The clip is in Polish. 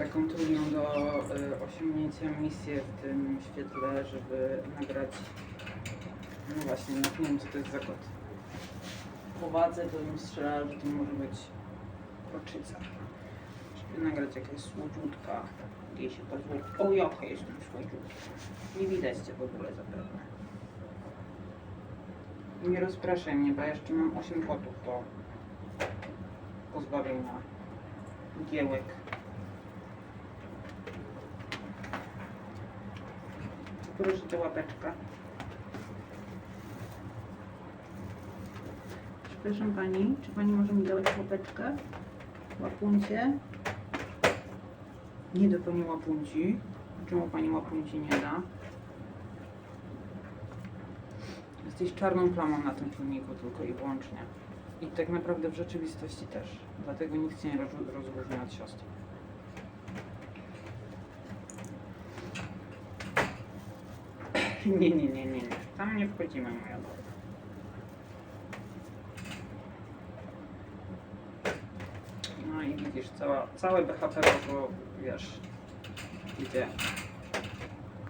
taką trudną do y, osiągnięcia misję w tym świetle, żeby nagrać. No właśnie, nawet nie wiem co to jest za kot. Po wadze to bym strzelała, że to może być koczyca. Żeby nagrać jakaś słodziutka. Jej się pozwoli. O, jaka jestem słodziutka. Nie widać cię w ogóle zapewne. Nie rozpraszaj mnie, bo ja jeszcze mam 8 kotów do pozbawienia giełek. Proszę tę łapeczkę. Przepraszam pani, czy pani może mi dać łapeczkę? Łapuncie. Nie da pani łapunci. Czemu pani łapunci nie da? Jesteś czarną plamą na tym filmiku tylko i wyłącznie. I tak naprawdę w rzeczywistości też. Dlatego nikt nie roz- rozróżnia od siostry. Nie, nie, nie, nie, nie. Tam nie wchodzimy, moja droga. No i widzisz, cała, całe BHP, bo wiesz, idzie